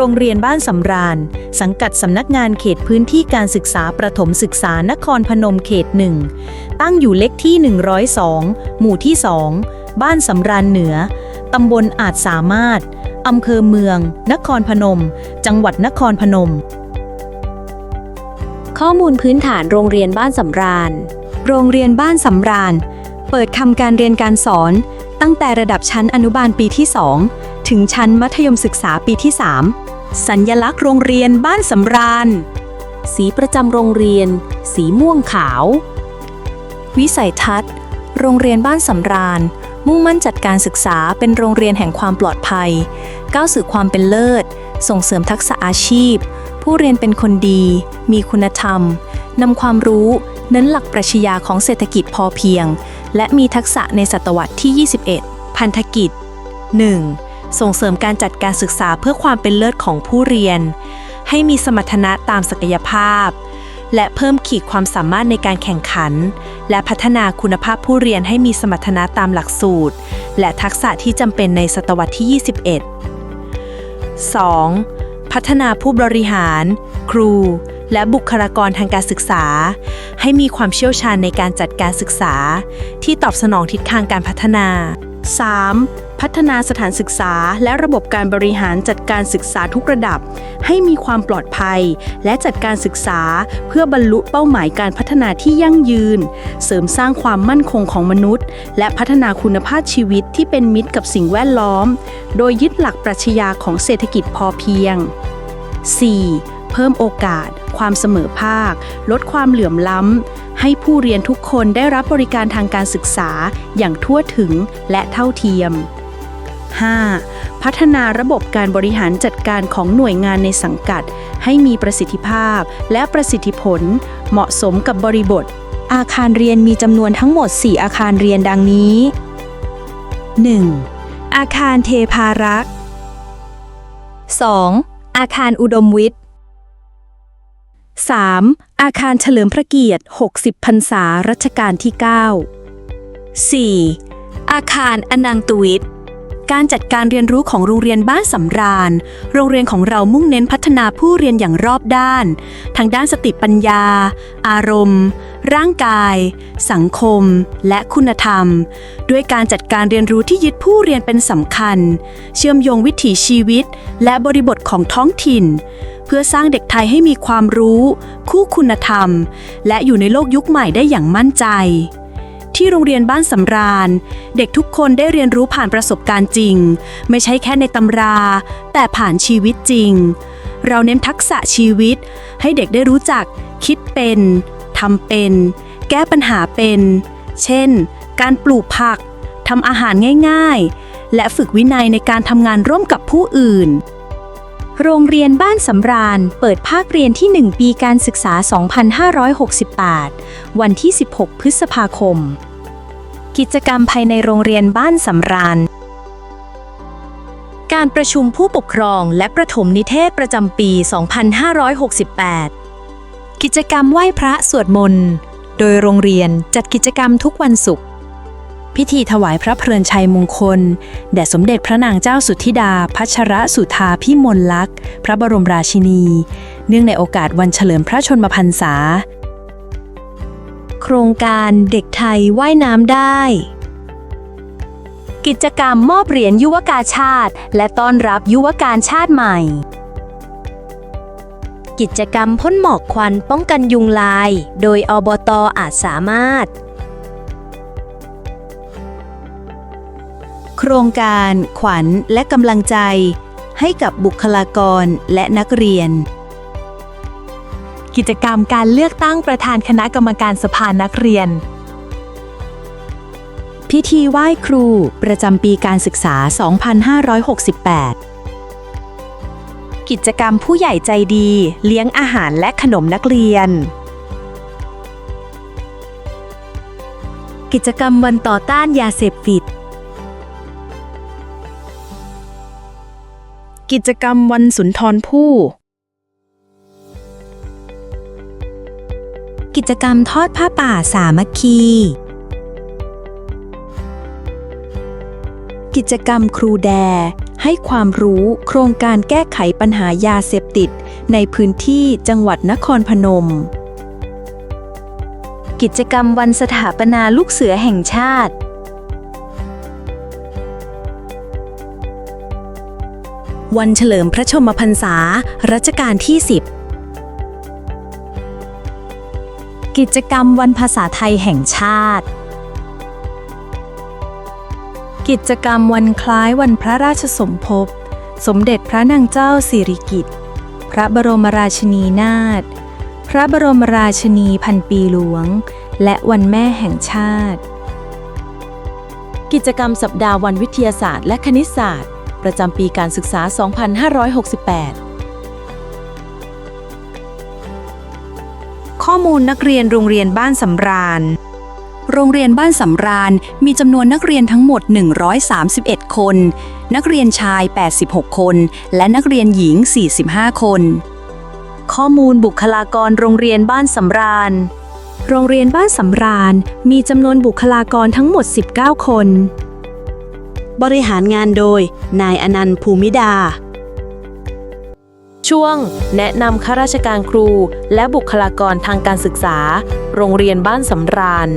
รงเรียนบ้านสำราญ สังกัดสำนักงานเขตพื้นที่การศึกษาประถมศึกษานครพนมเขตหนึ่งตั้งอยู่เลขที่ 102 หมู่ที่ 2 บ้านสำราญเหนือ ตำบลอาจสามารถ อำเภอเมือง นครพนม จังหวัดนครพนม ข้อมูลพื้นฐานโรงเรียนบ้านสำราญ โรงเรียนบ้านสำราญ เปิดทำการเรียนการสอน ตั้งแต่ระดับชั้นอนุบาลปีที่ 2 ถึงชั้นมัธยมศึกษาปีที่ 3 สัญญลักษณ์โรงเรียนบ้านสำราญ สีประจำโรงเรียน สีม่วงขาว วิสัยทัศน์ โรงเรียนบ้านสำราญ มุ่งมั่นจัดการศึกษาเป็นโรงเรียนแห่งความปลอดภัย ก้าวสู่ความเป็นเลิศ ส่งเสริมทักษะอาชีพ ผู้เรียนเป็นคนดี มีคุณธรรมนำความรู้เน้นหลักปรัชญาของเศรษฐกิจพอเพียง และมีทักษะในศตวรรษที่ 21 พันธกิจ 1. ส่งเสริมการจัดการศึกษาเพื่อความเป็นเลิศของผู้เรียน ให้มีสมรรถนะตามศักยภาพ และเพิ่มขีดความสามารถในการแข่งขัน และพัฒนาคุณภาพผู้เรียนให้มีสมรรถนะตามหลักสูตร และทักษะที่จำเป็นในศตวรรษที่ 21 2. พัฒนาผู้บริหาร ครู และบุคลากรทางการศึกษา ให้มีความเชี่ยวชาญในการจัดการศึกษา ที่ตอบสนองทิศทางการพัฒนา 3. พัฒนาสถานศึกษา และระบบการบริหารจัดการศึกษาทุกระดับ ให้มีความปลอดภัย และจัดการศึกษาเพื่อบรรลุเป้าหมายการพัฒนาที่ยั่งยืน เสริมสร้างความมั่นคงของมนุษย์ และพัฒนาคุณภาพชีวิตที่เป็นมิตรกับสิ่งแวดล้อม โดยยึดหลักปรัชญาของเศรษฐกิจพอเพียง 4. เพิ่มโอกาส ความเสมอภาค ลดความเหลื่อมล้ำ ให้ผู้เรียนทุกคนได้รับบริการทางการศึกษาอย่างทั่วถึงและเท่าเทียม 5. พัฒนาระบบการบริหารจัดการของหน่วยงานในสังกัด ให้มีประสิทธิภาพและประสิทธิผล เหมาะสมกับบริบท อาคารเรียนมีจำนวนทั้งหมด 4 อาคารเรียนดังนี้ 1. อาคารเทพารักษ์ 2. อาคารอุดมวิทย์ 3. อาคารเฉลิมพระเกียรติ 60 พรรษารัชกาลที่ 9 4. อาคารอนังตวิทย์ การจัดการเรียนรู้ของโรงเรียนบ้านสำราญ โรงเรียนของเรามุ่งเน้นพัฒนาผู้เรียนอย่างรอบด้านทั้งด้านสติปัญญา อารมณ์ ร่างกาย สังคม และคุณธรรม ด้วยการจัดการเรียนรู้ที่ยึดผู้เรียนเป็นสำคัญ เชื่อมโยงวิถีชีวิต และบริบทของท้องถิ่น เพื่อสร้างเด็กไทยให้มีความรู้ คู่คุณธรรม และอยู่ในโลกยุคใหม่ได้อย่างมั่นใจ ที่โรงเรียนบ้านสำราญ เด็กทุกคนได้เรียนรู้ผ่านประสบการณ์จริง ไม่ใช่แค่ในตำรา แต่ผ่านชีวิตจริง เราเน้นทักษะชีวิต ให้เด็กได้รู้จัก คิดเป็นทำเป็น แก้ปัญหาเป็น เช่น การปลูกผักทำอาหารง่ายๆ และฝึกวินัยในการทำงานร่วมกับผู้อื่นโรงเรียนบ้านสำราญ เปิดภาคเรียนที่ 1 ปีการศึกษา 2568 วันที่ 16 พฤษภาคม กิจกรรมภายในโรงเรียนบ้านสำราญ การประชุมผู้ปกครองและประถมนิเทศประจำปี 2568 กิจกรรมไหว้พระสวดมนต์ โดยโรงเรียนจัดกิจกรรมทุกวันศุกร์ พิธีถวายพระเพลินชัยมงคล แด่สมเด็จพระนางเจ้าสุธิดา พัชรสุธาพิมลลักษณ์ พระบรมราชินี เนื่องในโอกาสวันเฉลิมพระชนมพรรษา โครงการเด็กไทยว่ายน้ำได้ กิจกรรมมอบเหรียญยุวกาชาติ และต้อนรับยุวการชาติใหม่ กิจกรรมพ่นหมอกควันป้องกันยุงลาย โดยอบตอาจสามารถ โครงการขวัญและกำลังใจให้กับบุคลากรและนักเรียน กิจกรรมการเลือกตั้งประธานคณะกรรมการสภานักเรียน พิธีไหว้ครูประจำปีการศึกษา 2568 กิจกรรมผู้ใหญ่ใจดี เลี้ยงอาหารและขนมนักเรียน กิจกรรมวันต่อต้านยาเสพติด กิจกรรมวันสุนทรภู่ กิจกรรมทอดผ้าป่าสามัคคี กิจกรรมครูแด ให้ความรู้โครงการแก้ไขปัญหายาเสพติด ในพื้นที่จังหวัดนครพนม กิจกรรมวันสถาปนาลูกเสือแห่งชาติวันเฉลิมพระชมพรรษา รัชกาลที่ 10 กิจกรรมวันภาษาไทยแห่งชาติ กิจกรรมวันคล้ายวันพระราชสมภพ สมเด็จพระนางเจ้าสิริกิติ์ พระบรมราชินีนาถ พระบรมราชินีพันปีหลวง และวันแม่แห่งชาติ กิจกรรมสัปดาห์วันวิทยาศาสตร์และคณิตศาสตร์ ประจำปีการศึกษา 2568 ข้อมูลนักเรียนโรงเรียนบ้านสำราญ โรงเรียนบ้านสำราญมีจำนวนนักเรียนทั้งหมด 131 คน นักเรียนชาย 86 คน และนักเรียนหญิง 45 คน ข้อมูลบุคลากรโรงเรียนบ้านสำราญ โรงเรียนบ้านสำราญมีจำนวนบุคลากรทั้งหมด 19 คน บริหารงานโดย นายอนันต์ภูมิดา ช่วง แนะนำข้าราชการครู และบุคลากรทางการศึกษา โรงเรียนบ้านสำราญ